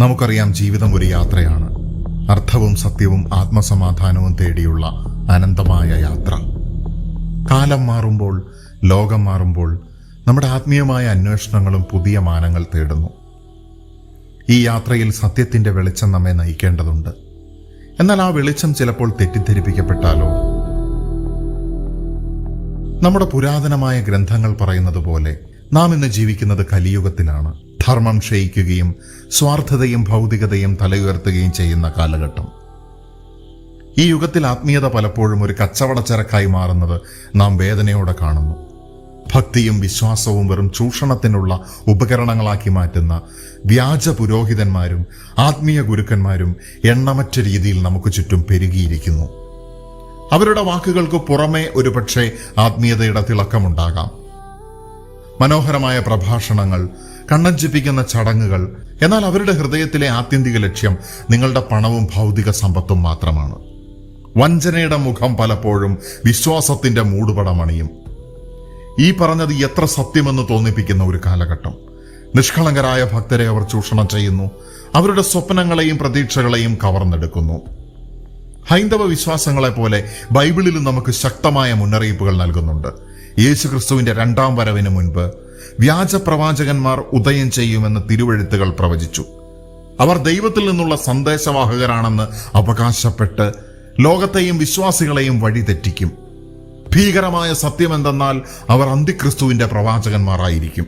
നമുക്കറിയാം ജീവിതം ഒരു യാത്രയാണ്. അർത്ഥവും സത്യവും ആത്മസമാധാനവും തേടിയുള്ള അനന്തമായ യാത്ര. കാലം മാറുമ്പോൾ ലോകം മാറുമ്പോൾ നമ്മുടെ ആത്മീയമായ അന്വേഷണങ്ങളും പുതിയ മാനങ്ങൾ തേടുന്നു. ഈ യാത്രയിൽ സത്യത്തിന്റെ വെളിച്ചം നമ്മെ നയിക്കേണ്ടതുണ്ട്. എന്നാൽ ആ വെളിച്ചം ചിലപ്പോൾ തെറ്റിദ്ധരിപ്പിക്കപ്പെട്ടാലോ? നമ്മുടെ പുരാതനമായ ഗ്രന്ഥങ്ങൾ പറയുന്നത് പോലെ നാം ഇന്ന് ജീവിക്കുന്നത് കലിയുഗത്തിലാണ്. ധർമ്മം ക്ഷയിക്കുകയും സ്വാർത്ഥതയും ഭൗതികതയും തലയുയർത്തുകയും ചെയ്യുന്ന കാലഘട്ടം. ഈ യുഗത്തിൽ ആത്മീയത പലപ്പോഴും ഒരു കച്ചവടച്ചരക്കായി മാറുന്നത് നാം വേദനയോടെ കാണുന്നു. ഭക്തിയും വിശ്വാസവും വെറും ചൂഷണത്തിനുള്ള ഉപകരണങ്ങളാക്കി മാറ്റുന്ന വ്യാജ പുരോഹിതന്മാരും ആത്മീയ ഗുരുക്കന്മാരും എണ്ണമറ്റ രീതിയിൽ നമുക്ക് ചുറ്റും പെരുകിയിരിക്കുന്നു. അവരുടെ വാക്കുകൾക്ക് പുറമെ ഒരുപക്ഷെ ആത്മീയതയുടെ തിളക്കമുണ്ടാകാം. മനോഹരമായ പ്രഭാഷണങ്ങൾ കണ്ണഞ്ചിപ്പിക്കുന്ന ചടങ്ങുകൾ. എന്നാൽ അവരുടെ ഹൃദയത്തിലെ ആത്യന്തിക ലക്ഷ്യം നിങ്ങളുടെ പണവും ഭൗതിക സമ്പത്തും മാത്രമാണ്. വഞ്ചനയുടെ മുഖം പലപ്പോഴും വിശ്വാസത്തിന്റെ മൂടുപടമണിയും. ഈ പറഞ്ഞത് എത്ര സത്യമെന്ന് തോന്നിപ്പിക്കുന്ന ഒരു കാലഘട്ടം. നിഷ്കളങ്കരായ ഭക്തരെ അവർ ചൂഷണം ചെയ്യുന്നു. അവരുടെ സ്വപ്നങ്ങളെയും പ്രതീക്ഷകളെയും കവർന്നെടുക്കുന്നു. ഹൈന്ദവ വിശ്വാസങ്ങളെ പോലെ ബൈബിളിലും നമുക്ക് ശക്തമായ മുന്നറിയിപ്പുകൾ നൽകുന്നുണ്ട്. യേശുക്രിസ്തുവിന്റെ രണ്ടാം വരവിന് മുൻപ് വ്യാജ പ്രവാചകന്മാർ ഉദയം ചെയ്യുമെന്ന് തിരുവഴുത്തുകൾ പ്രവചിച്ചു. അവർ ദൈവത്തിൽ നിന്നുള്ള സന്ദേശവാഹകരാണെന്ന് അവകാശപ്പെട്ട് ലോകത്തെയും വിശ്വാസികളെയും വഴിതെറ്റിക്കും ഭീകരമായ സത്യമെന്തെന്നാൽ അവർ അന്തിക്രിസ്തുവിന്റെ പ്രവാചകന്മാരായിരിക്കും.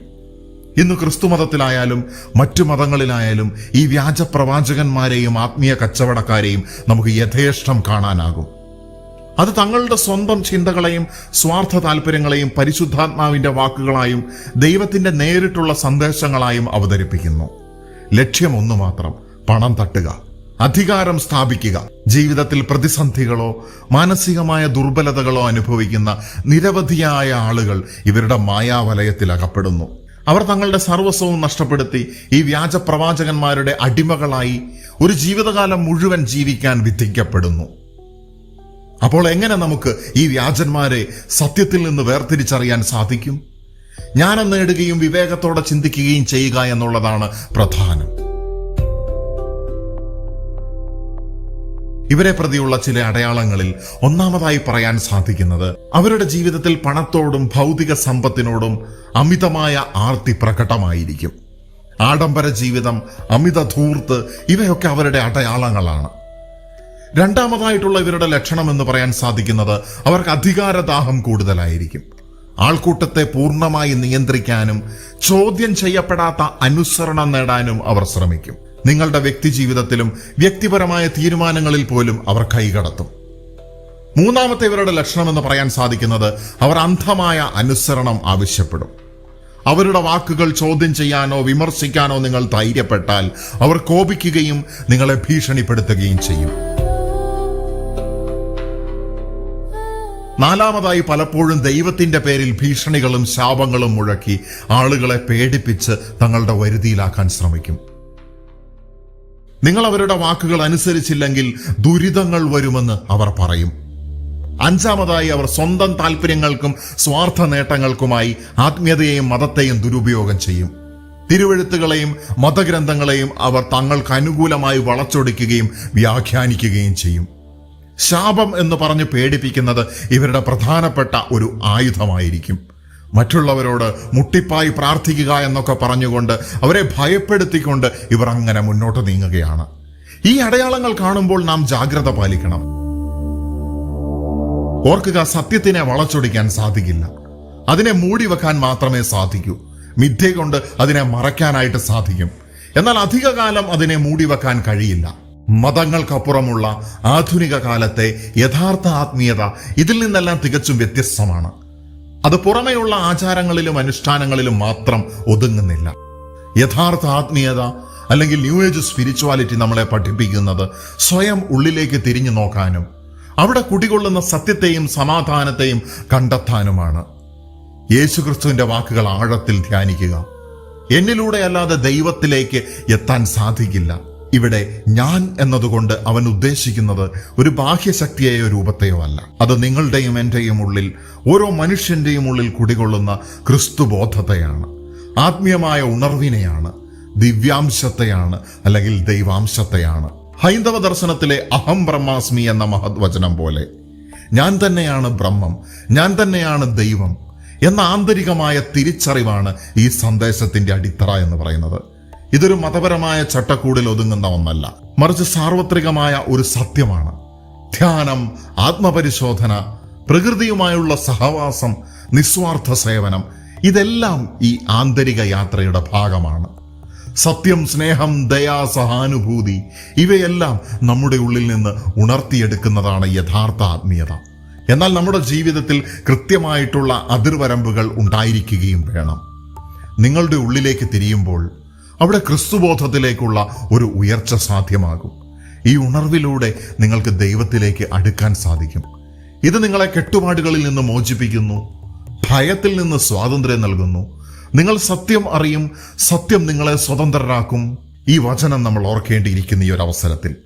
ഇന്ന് ക്രിസ്തുമതത്തിലായാലും മറ്റു മതങ്ങളിലായാലും ഈ വ്യാജ പ്രവാചകന്മാരെയും ആത്മീയ കച്ചവടക്കാരെയും നമുക്ക് യഥേഷ്ടം കാണാനാകും. അത് തങ്ങളുടെ സ്വന്തം ചിന്തകളെയും സ്വാർത്ഥ താല്പര്യങ്ങളെയും പരിശുദ്ധാത്മാവിന്റെ വാക്കുകളായും ദൈവത്തിന്റെ നേരിട്ടുള്ള സന്ദേശങ്ങളായും അവതരിപ്പിക്കുന്നു. ലക്ഷ്യം ഒന്നു മാത്രം പണം തട്ടുക അധികാരം സ്ഥാപിക്കുക. ജീവിതത്തിൽ പ്രതിസന്ധികളോ മാനസികമായ ദുർബലതകളോ അനുഭവിക്കുന്ന നിരവധിയായ ആളുകൾ ഇവരുടെ മായാവലയത്തിൽ അകപ്പെടുന്നു അവർ തങ്ങളുടെ സർവസ്വവും നഷ്ടപ്പെടുത്തി ഈ വ്യാജ പ്രവാചകന്മാരുടെ അടിമകളായി ഒരു ജീവിതകാലം മുഴുവൻ ജീവിക്കാൻ വിധിക്കപ്പെടുന്നു. അപ്പോൾ എങ്ങനെ നമുക്ക് ഈ വ്യാജന്മാരെ സത്യത്തിൽ നിന്ന് വേർതിരിച്ചറിയാൻ സാധിക്കും? ജ്ഞാനം നേടുകയും വിവേകത്തോടെ ചിന്തിക്കുകയും ചെയ്യുക എന്നുള്ളതാണ് പ്രധാനം. ഇവരെ പ്രതിയുള്ള ചില അടയാളങ്ങളിൽ ഒന്നാമതായി പറയാൻ സാധിക്കുന്നത് അവരുടെ ജീവിതത്തിൽ പണത്തോടും ഭൗതിക സമ്പത്തിനോടും അമിതമായ ആർത്തി പ്രകടമായിരിക്കും. ആഡംബര ജീവിതം അമിത ധൂർത്ത് ഇവയൊക്കെ അവരുടെ അടയാളങ്ങളാണ്. രണ്ടാമതായിട്ടുള്ള ഇവരുടെ ലക്ഷണം എന്ന് പറയാൻ സാധിക്കുന്നത് അവർക്ക് അധികാരദാഹം കൂടുതലായിരിക്കും. ആൾക്കൂട്ടത്തെ പൂർണമായി നിയന്ത്രിക്കാനും ചോദ്യം ചെയ്യപ്പെടാത്ത അനുസരണം നേടാനും അവർ ശ്രമിക്കും. നിങ്ങളുടെ വ്യക്തി ജീവിതത്തിലും വ്യക്തിപരമായ തീരുമാനങ്ങളിൽ പോലും അവർ കൈകടത്തും മൂന്നാമത്തെ ഇവരുടെ ലക്ഷണം എന്ന് പറയാൻ സാധിക്കുന്നത് അവർ അന്ധമായ അനുസരണം ആവശ്യപ്പെടും. അവരുടെ വാക്കുകൾ ചോദ്യം ചെയ്യാനോ വിമർശിക്കാനോ നിങ്ങൾ ധൈര്യപ്പെട്ടാൽ അവർ കോപിക്കുകയും നിങ്ങളെ ഭീഷണിപ്പെടുത്തുകയും ചെയ്യും. നാലാമതായി പലപ്പോഴും ദൈവത്തിന്റെ പേരിൽ ഭീഷണികളും ശാപങ്ങളും മുഴക്കി ആളുകളെ പേടിപ്പിച്ച് തങ്ങളുടെ വരുതിയിലാക്കാൻ ശ്രമിക്കും. നിങ്ങൾ അവരുടെ വാക്കുകൾ അനുസരിച്ചില്ലെങ്കിൽ ദുരിതങ്ങൾ വരുമെന്ന് അവർ പറയും. അഞ്ചാമതായി അവർ സ്വന്തം താല്പര്യങ്ങൾക്കും സ്വാർത്ഥ നേട്ടങ്ങൾക്കുമായി ആത്മീയതയെയും മതത്തെയും ദുരുപയോഗം ചെയ്യും. തിരുവഴുത്തുകളെയും മതഗ്രന്ഥങ്ങളെയും അവർ തങ്ങൾക്ക് അനുകൂലമായി വളച്ചൊടിക്കുകയും വ്യാഖ്യാനിക്കുകയും ചെയ്യും. ശാപം എന്ന് പറഞ്ഞ് പേടിപ്പിക്കുന്നത് ഇവരുടെ പ്രധാനപ്പെട്ട ഒരു ആയുധമായിരിക്കും. മറ്റുള്ളവരോട് മുട്ടിപ്പായി പ്രാർത്ഥിക്കുക എന്നൊക്കെ പറഞ്ഞുകൊണ്ട് അവരെ ഭയപ്പെടുത്തിക്കൊണ്ട് ഇവർ അങ്ങനെ മുന്നോട്ട് നീങ്ങുകയാണ്. ഈ അടയാളങ്ങൾ കാണുമ്പോൾ നാം ജാഗ്രത പാലിക്കണം. ഓർക്കുക സത്യത്തിനെ വളച്ചൊടിക്കാൻ സാധിക്കില്ല. അതിനെ മൂടി വെക്കാൻ മാത്രമേ സാധിക്കൂ. മിഥ്യ കൊണ്ട് അതിനെ മറയ്ക്കാനായിട്ട് സാധിക്കും. എന്നാൽ അധികകാലം അതിനെ മൂടി വെക്കാൻ കഴിയില്ല. മതങ്ങൾക്കപ്പുറമുള്ള ആധുനിക കാലത്തെ യഥാർത്ഥ ആത്മീയത ഇതിൽ നിന്നെല്ലാം തികച്ചും വ്യത്യസ്തമാണ്. അത് പുറമെയുള്ള ആചാരങ്ങളിലും അനുഷ്ഠാനങ്ങളിലും മാത്രം ഒതുങ്ങുന്നില്ല. യഥാർത്ഥ ആത്മീയത അല്ലെങ്കിൽ ന്യൂ ഏജ് സ്പിരിച്വാലിറ്റി നമ്മളെ പഠിപ്പിക്കുന്നത് സ്വയം ഉള്ളിലേക്ക് തിരിഞ്ഞു നോക്കാനും അവിടെ കുടികൊള്ളുന്ന സത്യത്തെയും സമാധാനത്തെയും കണ്ടെത്താനുമാണ്. യേശുക്രിസ്തുവിന്റെ വാക്കുകൾ ആഴത്തിൽ ധ്യാനിക്കുക. എന്നിലൂടെ അല്ലാതെ ദൈവത്തിലേക്ക് എത്താൻ സാധിക്കില്ല. ഇവിടെ ഞാൻ എന്നതുകൊണ്ട് അവൻ ഉദ്ദേശിക്കുന്നത് ഒരു ബാഹ്യശക്തിയെയോ രൂപത്തെയോ അല്ല. അത് നിങ്ങളുടെയും എന്റെയും ഉള്ളിൽ ഓരോ മനുഷ്യന്റെയും ഉള്ളിൽ കുടികൊള്ളുന്ന ക്രിസ്തുബോധത്തെയാണ്. ആത്മീയമായ ഉണർവിനെയാണ് ദിവ്യാംശത്തെയാണ് അല്ലെങ്കിൽ ദൈവാംശത്തെയാണ്. ഹൈന്ദവ ദർശനത്തിലെ അഹം ബ്രഹ്മാസ്മി എന്ന മഹത് വചനം പോലെ ഞാൻ തന്നെയാണ് ബ്രഹ്മം ഞാൻ തന്നെയാണ് ദൈവം എന്ന ആന്തരികമായ തിരിച്ചറിവാണ് ഈ സന്ദേശത്തിന്റെ അടിത്തറ എന്ന് പറയുന്നത്. ഇതൊരു മതപരമായ ചട്ടക്കൂടിൽ ഒതുങ്ങുന്ന ഒന്നല്ല. മറിച്ച് സാർവത്രികമായ ഒരു സത്യമാണ്. ധ്യാനം ആത്മപരിശോധന പ്രകൃതിയുമായുള്ള സഹവാസം നിസ്വാർത്ഥ സേവനം ഇതെല്ലാം ഈ ആന്തരിക യാത്രയുടെ ഭാഗമാണ്. സത്യം സ്നേഹം ദയാ സഹാനുഭൂതി ഇവയെല്ലാം നമ്മുടെ ഉള്ളിൽ നിന്ന് ഉണർത്തിയെടുക്കുന്നതാണ് യഥാർത്ഥ ആത്മീയത. എന്നാൽ നമ്മുടെ ജീവിതത്തിൽ കൃത്യമായിട്ടുള്ള അതിർവരമ്പുകൾ ഉണ്ടായിരിക്കുകയും വേണം. നിങ്ങളുടെ ഉള്ളിലേക്ക് തിരിയുമ്പോൾ അവിടെ ക്രിസ്തുബോധത്തിലേക്കുള്ള ഒരു ഉയർച്ച സാധ്യമാകും. ഈ ഉണർവിലൂടെ നിങ്ങൾക്ക് ദൈവത്തിലേക്ക് അടുക്കാൻ സാധിക്കും. ഇത് നിങ്ങളെ കെട്ടുപാടുകളിൽ നിന്ന് മോചിപ്പിക്കുന്നു ഭയത്തിൽ നിന്ന് സ്വാതന്ത്ര്യം നൽകുന്നു. നിങ്ങൾ സത്യം അറിയും സത്യം നിങ്ങളെ സ്വതന്ത്രരാക്കും. ഈ വചനം നമ്മൾ ഓർക്കേണ്ടിയിരിക്കുന്ന ഈ ഒരു അവസരത്തിൽ.